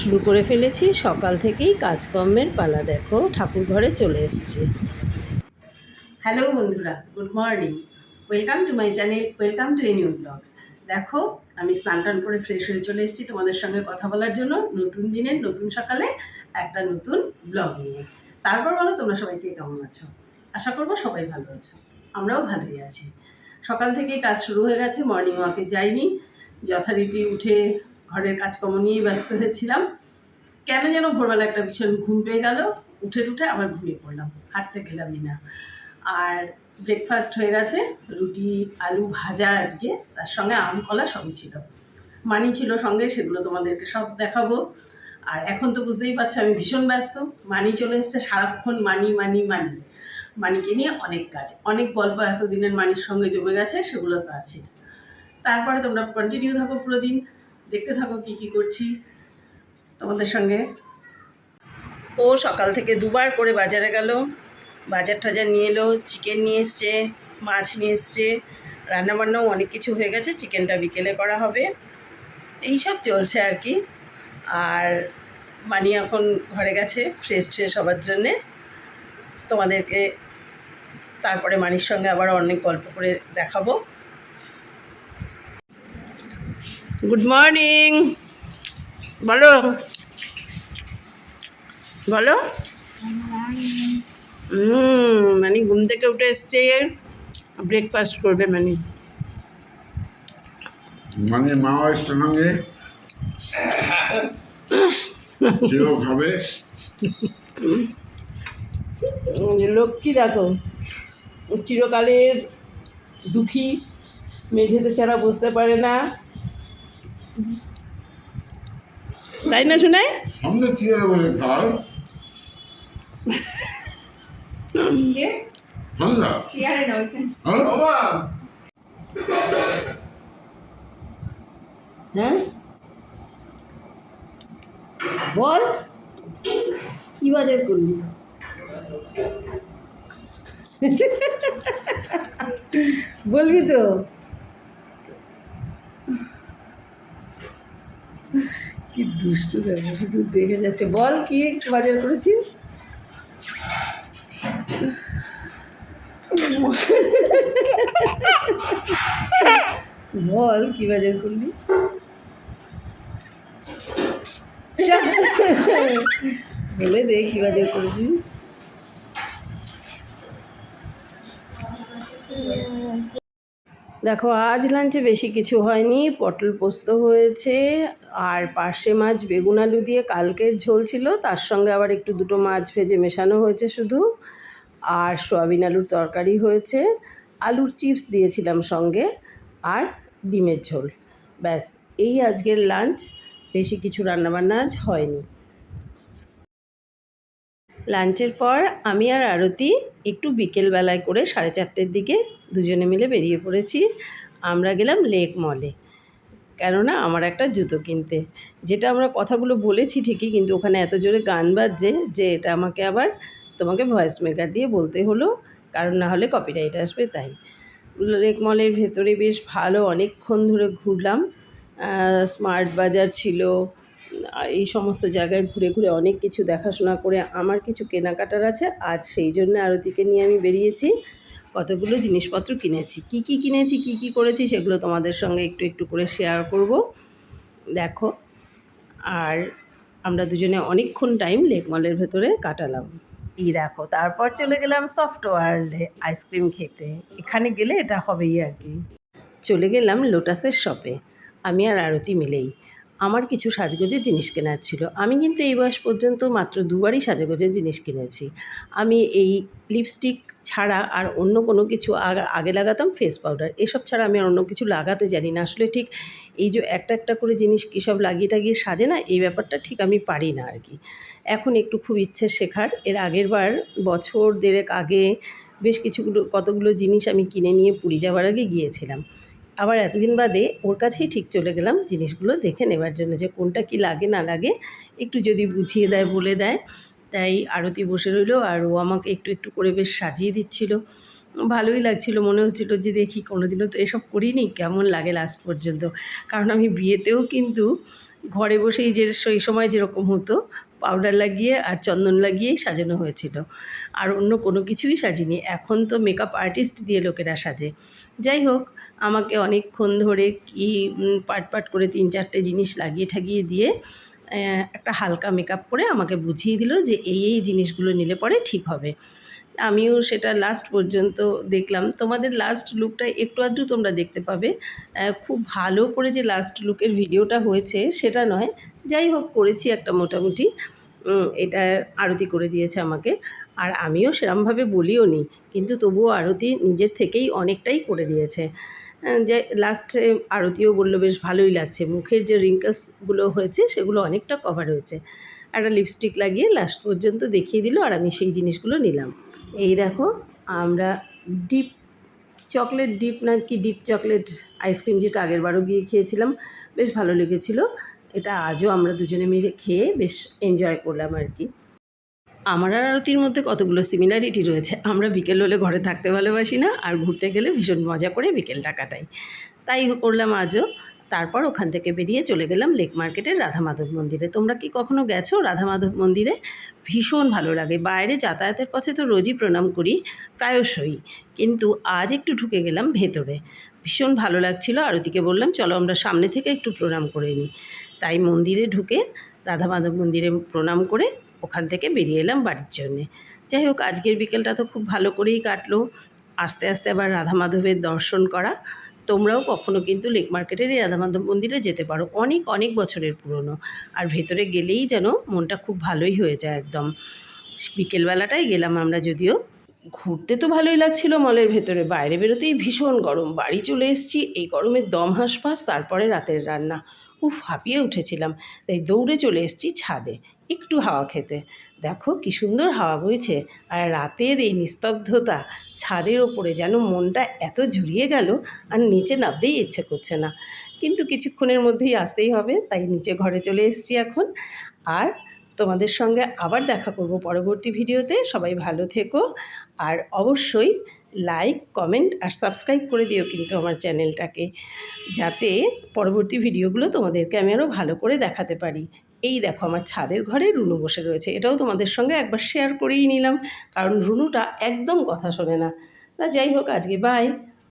শুরু করে ফেলেছি, সকাল থেকেই কাজকর্মের পালা দেখো ঠাকুর ঘরে চলে এসেছি। হ্যালো বন্ধুরা, good morning. Welcome to my channel, welcome to a blog. দেখো, আমি স্নান টান করে ফ্রেশ হয়ে চলে এসেছি তোমাদের সঙ্গে কথা বলার জন্য নতুন দিনের, নতুন সকালে একটা নতুন ব্লগ নিয়ে। তারপর বলো তোমরা সবাইকে কেমন আছো? আশা করব সবাই ভালো আছো। আমরাও ভালোই আছি। সকাল থেকেই কাজ শুরু হয়ে গেছে, মর্নিং ওয়াকে যাইনি। যথারীতি উঠে ঘরের কাজকর্ম নিয়েই ব্যস্ত হয়েছিলাম। কেন যেন ভোরবেলা একটা ভীষণ ঘুম পেয়ে গেল, উঠে উঠে আবার ঘুমিয়ে পড়লাম, হাঁটতে গেলামই না। আর ব্রেকফাস্ট হয়ে গেছে, রুটি, আলু ভাজা আজকে, তার সঙ্গে আম, কলা সবই ছিল। মানি ছিল সঙ্গে, সেগুলো তোমাদেরকে সব দেখাবো। আর এখন তো বুঝতেই পারছ আমি ভীষণ ব্যস্ত, মানি চলে এসছে সারাক্ষণ মানি মানি মানি। মানিকে নিয়ে অনেক কাজ, অনেক গল্প এতদিনের মানির সঙ্গে জমে গেছে, সেগুলো তো আছে। তারপরে তোমরা কন্টিনিউ থাকো পুরো দিন। দেখতে থাকো কি কি করছি তোমাদের সঙ্গে। ও সকাল থেকে দুবার করে বাজারে গেল। বাজার টাজার নিয়ে এলো চিকেন নিয়ে এসছে, মাছ নিয়ে এসছে, রান্নাবান্নাও অনেক কিছু হয়ে গেছে চিকেনটা বিকেলে করা হবে। এই সব চলছে আর কি। আর মানি এখন ঘরে গেছে ফ্রেশ ট্রেশ হবার জন্যে। তোমাদেরকে তারপরে মানির সঙ্গে আবার অনেক গল্প করে দেখাবো। গুড মর্নিং বলো। বলো। হুম মানে ঘুম থেকে উঠে এসছে ব্রেকফাস্ট করবে মানে। মানে মা সঙ্গে সেও খাবে। লক্ষ্মী দেখো চিরকালের দুঃখী মেঝেতে ছাড়া বসতে পারে না। তাই না সামনে চেয়ারে বসে খায়। ঠান্ডা হ্যাঁ? বাবা! হ্যাঁ? বল। কি বাজার করলি? বলবি তো। কি দুষ্টু দেখো শুধু দেখে যাচ্ছে। বল কি বাজার করেছিস? বল কি বাজার করলি? বলে দে কি বাজার করেছিস? দেখো, আজ লাঞ্চে বেশি কিছু হয়নি, পটল পোস্ত হয়েছে, আর পার্শে মাছ বেগুন আলু দিয়ে কালকের ঝোল ছিল, তার সঙ্গে আবার একটু দুটো মাছ ভেজে মেশানো হয়েছে শুধু, আর সোয়াবিন আলুর তরকারি হয়েছে, আলুর চিপস দিয়েছিলাম সঙ্গে, আর ডিমের ঝোল। ব্যাস, এই আজকের লাঞ্চ বেশি কিছু রান্নাবান্না আজ হয়নি। লাঞ্চের পর আমি আর আরতি একটু বিকেলবেলায় করে সাড়ে চারটের দিকে দুজনে মিলে বেরিয়ে পড়েছি। আমরা গেলাম লেক মলে। কেননা আমার একটা জুতো কিনতে। যেটা আমরা কথাগুলো বলেছি ঠিকই, কিন্তু ওখানে এত জোরে গান বাজছে যে এটা আমাকে আবার তোমাকে ভয়েস মেকার দিয়ে বলতে হলো, কারণ না হলে কপিরাইট আসবে তাই। লেক মলের ভেতরে বেশ ভালো, অনেকক্ষণ ধরে ঘুরলাম। স্মার্ট বাজার ছিল এই সমস্ত জায়গায় ঘুরে ঘুরে অনেক কিছু দেখাশোনা করে আমার কিছু কেনাকাটার আছে। আজ সেই জন্য আরতিকে নিয়ে আমি বেরিয়েছি। কতগুলো জিনিসপত্র কিনেছি? কি কি কিনেছি, কি কি করেছি সেগুলো তোমাদের সঙ্গে একটু একটু করে শেয়ার করব। দেখো, আর আমরা দুজনে অনেকক্ষণ টাইম লেক মলের ভেতরে কাটালাম। ই দেখো, তারপর চলে গেলাম সফট ওয়ার্ল্ডে আইসক্রিম খেতে। এখানে গেলে এটা হবেই আর কি। চলে গেলাম লোটাসের শপে আমি আর আরতি মিলেই। আমার কিছু সাজগোজের জিনিস কেনার ছিল। আমি কিন্তু এই বয়স পর্যন্ত মাত্র দুবারই সাজগোজের জিনিস কিনেছি। আমি এই লিপস্টিক ছাড়া আর অন্য কোনো কিছু আগ- লাগাতাম ফেস পাউডার এসব ছাড়া আমি আর অন্য কিছু লাগাতে জানি না। আসলে ঠিক এই যে একটা একটা করে জিনিস কী সব লাগিয়ে টাগিয়ে সাজে না, এই ব্যাপারটা ঠিক আমি পারি না আর কি। এখন একটু খুব ইচ্ছে শেখার। এর আগের বার বছর দেড়েক আগে বেশ কিছুগুলো, কতগুলো জিনিস আমি কিনে নিয়ে পুরী যাওয়ার আগে গিয়েছিলাম। আবার এতদিন বাদে ওর কাছেই ঠিক চলে গেলাম জিনিসগুলো দেখে নেবার জন্য যে কোনটা কি লাগে, না লাগে, একটু যদি বুঝিয়ে দেয়, বলে দেয়। তাই আরতি বসে রইল আর ও আমাকে একটু একটু করে বেশ সাজিয়ে দিচ্ছিল। ভালোই লাগছিল, মনে হচ্ছিল যে দেখি কোনোদিনও তো এসব করিনি, কেমন লাগে লাস্ট পর্যন্ত। কারণ আমি বিয়েতেও কিন্তু ঘরে বসেই যে সেই সময় যেরকম হতো পাউডার লাগিয়ে আর চন্দন লাগিয়েই সাজানো হয়েছিল। আর অন্য কোনো কিছুই সাজিনি। এখন তো মেকআপ আর্টিস্ট দিয়ে লোকেরা সাজে। যাই হোক, আমাকে অনেকক্ষণ ধরে কি পাট পাট করে তিন চারটে জিনিস লাগিয়ে ঠাগিয়ে দিয়ে একটা হালকা মেকআপ করে আমাকে বুঝিয়ে দিল যে এই এই জিনিসগুলো নিলে পরে ঠিক হবে। আমিও সেটা লাস্ট পর্যন্ত দেখলাম। তোমাদের লাস্ট লুকটা একটু আধটু তোমরা দেখতে পাবে। খুব ভালো করে যে লাস্ট লুকের ভিডিওটা হয়েছে, সেটা নয়। যাই হোক, করেছি একটা মোটামুটি। এটা আরতি করে দিয়েছে আমাকে। আর আমিও সেরমভাবে বলিও নি, কিন্তু তবুও আরতি নিজের থেকেই অনেকটাই করে দিয়েছে। যে লাস্টে আরতিও বলল, বেশ ভালোই লাগছে। মুখের যে রিঙ্কলসগুলো হয়েছে, সেগুলো অনেকটা কভার হয়েছে। একটা লিপস্টিক লাগিয়ে লাস্ট পর্যন্ত দেখিয়ে দিল, আর আমি সেই জিনিসগুলো নিলাম। এই দেখো, আমরা ডিপ চকলেট ডিপ না কি ডিপ চকলেট আইসক্রিম যেটা আগের বারও গিয়ে খেয়েছিলাম, বেশ ভালো লেগেছিলো। এটা আজও আমরা দুজনে মিলে খেয়ে বেশ এনজয় করলাম আর কি। আমার আর আরতির মধ্যে কতগুলো সিমিলারিটি রয়েছে, আমরা বিকেল হলে ঘরে থাকতে ভালোবাসি না, আর ঘুরতে গেলে ভীষণ মজা করে বিকেলটা কাটাই। তাই করলাম আজও। তারপর ওখান থেকে বেরিয়ে চলে গেলাম লেক মার্কেটের রাধা মাধব মন্দিরে। তোমরা কি কখনো গেছো রাধা মাধব মন্দিরে? ভীষণ ভালো লাগে। বাইরে যাতায়াতের পথে তো রোজই প্রণাম করি, প্রায়শই। কিন্তু আজ একটু ঢুকে গেলাম ভেতরে। ভীষণ ভালো লাগছিল, আরতিকে বললাম, চলো আমরা সামনে থেকে একটু প্রণাম করে নিই। তাই মন্দিরে ঢুকে রাধা মাধব মন্দিরে প্রণাম করে ওখান থেকে বেরিয়ে এলাম বাড়ির জন্যে। যাই হোক, আজকের বিকেলটা তো খুব ভালো করেই কাটলো। আস্তে আস্তে আবার রাধা মাধবের দর্শন করা। তোমরাও কখনো কিন্তু লেক মার্কেটের এই রাধা মাধব মন্দিরে যেতে পারো। অনেক অনেক বছরের পুরনো। আর ভেতরে গেলেই যেন মনটা খুব ভালোই হয়ে যায় একদম। বিকেলবেলাটাই গেলাম আমরা যদিও। ঘুরতে তো ভালোই লাগছিল মলের ভেতরে। বাইরে বেরোতেই ভীষণ গরম। বাড়ি চলে এসেছি, এই গরমে দম হাঁসফাঁস, তারপরে রাতের রান্না। উফ, হাঁপিয়ে উঠেছিলাম। তাই দৌড়ে চলে এসেছি ছাদে, একটু হাওয়া খেতে। দেখো কি সুন্দর হাওয়া বইছে। আর রাতের এই নিস্তব্ধতা, ছাদের ওপরে যেন মনটা এত ঝুরিয়ে গেল, আর নিচে নামতেই ইচ্ছে করছে না। কিন্তু কিছুক্ষণের মধ্যেই আসতেই হবে, তাই নিচে ঘরে চলে এসেছি এখন। আর তোমাদের সঙ্গে আবার দেখা করব পরবর্তী ভিডিওতে। সবাই ভালো থেকো। আর অবশ্যই লাইক, কমেন্ট আর সাবস্ক্রাইব করে দিও কিন্তু আমার চ্যানেলটাকে, যাতে পরবর্তী ভিডিওগুলো তোমাদেরকে আমি আরও ভালো করে দেখাতে পারি। এই দেখো আমার ছাদের ঘরে রুনু বসে রয়েছে। এটাও তোমাদের সঙ্গে একবার শেয়ার করেই নিলাম, কারণ রুনুটা একদম কথা শোনে না। তা যাই হোক, আজকে বাই